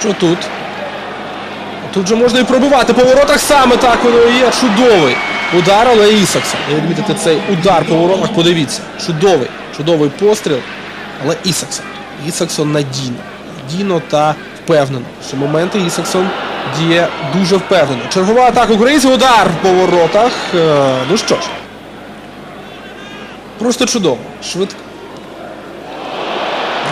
Що тут? Тут же можна і пробивати по воротах саме так воно і є. Чудовий удар, але Ісаксон. І відмітити цей удар по воротах, подивіться. Чудовий, чудовий постріл. Але Ісаксон. Ісаксон надійно. Надійно та впевнено. Що моменти Ісаксон діє дуже впевнено. Чергова атака українців, удар по воротах. Е, Ну що ж. Просто чудово. Швидко.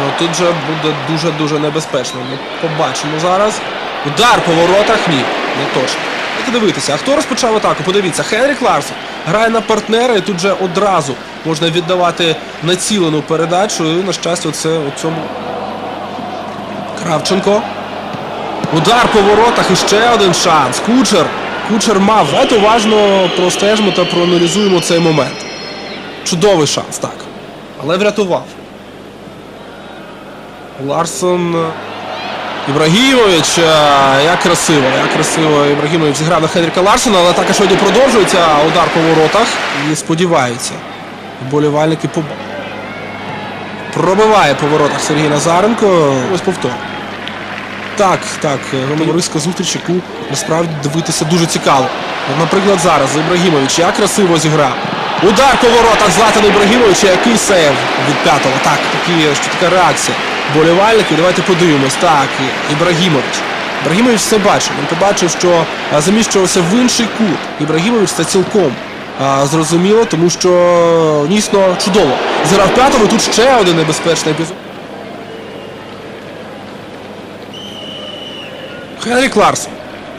Ну, тут же буде дуже-дуже небезпечно. Ми побачимо зараз. Удар по воротах ні, не точно. Давайте дивитися, а хто розпочав атаку? Подивіться, Хенрік Ларсон грає на партнера і тут же одразу можна віддавати націлену передачу. І, на щастя, це у цьому Кравченко. Удар по воротах і ще один шанс. Кучер. Кучер мав. Давайте уважно простежимо та проаналізуємо цей момент. Чудовий шанс, так. Але врятував. Ларсон. е, Ібрагімович. е, Як красиво, як красиво Ібрагімович зіграв на Хенріка Ларсона, але атака сьогодні продовжується. Удар по воротах. І сподіваються. Вболівальники по... пробиває по воротах Сергій Назаренко. Ось повтор. Так, так, громадська зустріч, яку насправді дивитися дуже цікаво. Наприклад, зараз Ібрагімович як красиво зіграв. Удар по воротах Златан Ібрагімовича, який сейв від п'ятого. Так, такі, що така реакція. Болівальники, давайте подивимось. Так, Ібрагімович. Ібрагімович все бачив. Він побачив, що заміщувався в інший кут. Ібрагімович це цілком а, зрозуміло, тому що дійсно чудово. Зіграв п'ятого, тут ще один небезпечний епізод. Хенрік Ларсон.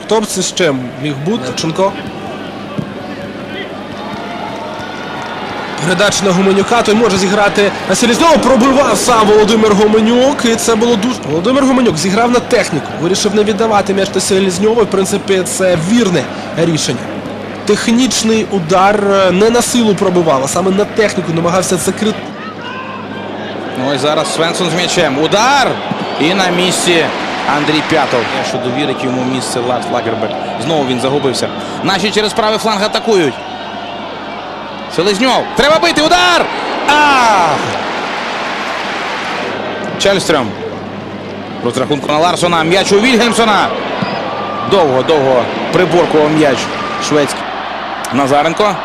Хто б це ще міг бути? Ченко. Передача на Гуменюка, той може зіграти на Селізньова. Пробивав сам Володимир Гуменюк. І це було дуже. Володимир Гуменюк зіграв на техніку. Вирішив не віддавати м'яч на Селізньова. В принципі, це вірне рішення. Технічний удар е, не на силу пробивав, а саме на техніку намагався закрити. Ну і зараз Свенсон з м'ячем. Удар! І на місці Андрій П'ятов. Що довірить йому місце Ларс Лагербек. Знову він загубився. Наші через правий фланг атакують. Селезньов. Треба бити. Удар! А! Чельстрем. Розрахунку на Ларсона. М'яч у Вільгельмсона. Довго, довго приборкував м'яч шведський. Назаренко.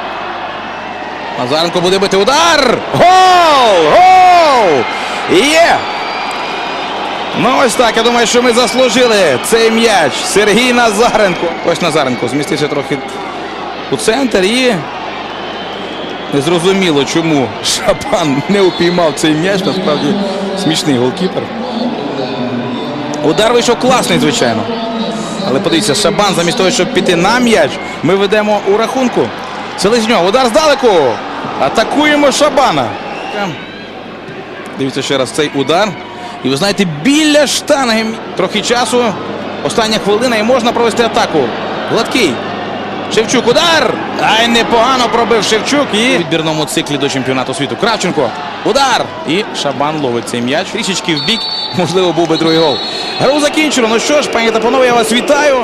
Назаренко буде бити удар! Гол! Гол! Є! Ну ось так, я думаю, що ми заслужили цей м'яч. Сергій Назаренко. Ось Назаренко змістився трохи у центр і незрозуміло, чому Шапан не упіймав цей м'яч. Насправді смішний голкіпер. Удар вийшов класний, звичайно. Але подивіться, Шабан, замість того, щоб піти на м'яч, ми ведемо у рахунку. Селезньов, удар здалеку. Атакуємо Шабана. Дивіться ще раз цей удар. І ви знаєте, біля штанги. Трохи часу. Остання хвилина і можна провести атаку. Гладкий. Шевчук удар! Ай, непогано пробив Шевчук і у відбірному циклі до чемпіонату світу. Кравченко. Удар! І Шабан ловить цей м'яч. Трішечки в бік. Можливо, був би другий гол. Гру закінчено. Ну що ж, пані та панове, я вас вітаю.